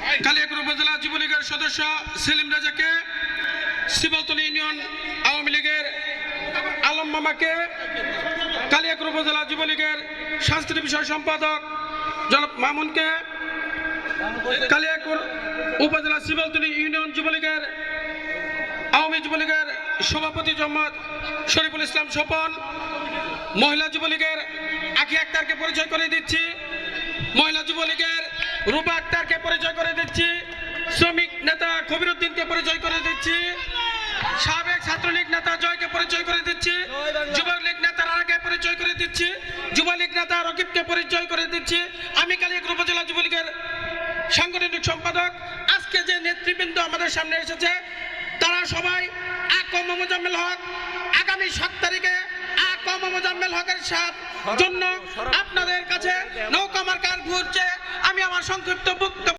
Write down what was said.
পরিষদের সদস্য সেলিম রাজাকে শিবলতলী ইউনিয়ন আওয়ামী লীগের আলম মামাকে, কালিয়াকুর উপজেলা যুবলীগের সাংস্কৃতিক বিষয় সম্পাদক জনাব মামুনকে, কালিয়াকুর উপজেলা শিবলতলী ইউনিয়ন যুবলীগের আওয়ামী যুবলীগের সভাপতি মোহাম্মদ শরীফুল ইসলাম স্বপন, মহিলা যুবলীগের আখি আক্তারকে পরিচয় করে দিচ্ছি। মহিলা যুবলীগের রূপা আক্তারকে পরিচয় করে দিচ্ছি। শ্রমিক নেতা কবিরুদ্দিনকে পরিচয় করে দিচ্ছি। সাবেক ছাত্রলীগ নেতা জয়কে পরিচয় করে দিচ্ছি। যুবলীগ নেতা রানাকে পরিচয় করে দিচ্ছি। যুবলীগ নেতা রকিবকে পরিচয় করে দিচ্ছি। আমি কালিয়াকুর উপজেলা যুবলীগের সাংগঠনিক সম্পাদক। আজকে যে নেতৃবৃন্দ আমাদের সামনে এসেছে, তারা সবাই আকম মোজাম্মেল হক। আগামী সাত তারিখে আকম মোজাম্মেল হকের সাথ জন্য আপনাদের কাছে নৌকা মার্কার ঘুরছে। আমি আমার সংক্ষিপ্ত বক্তব্য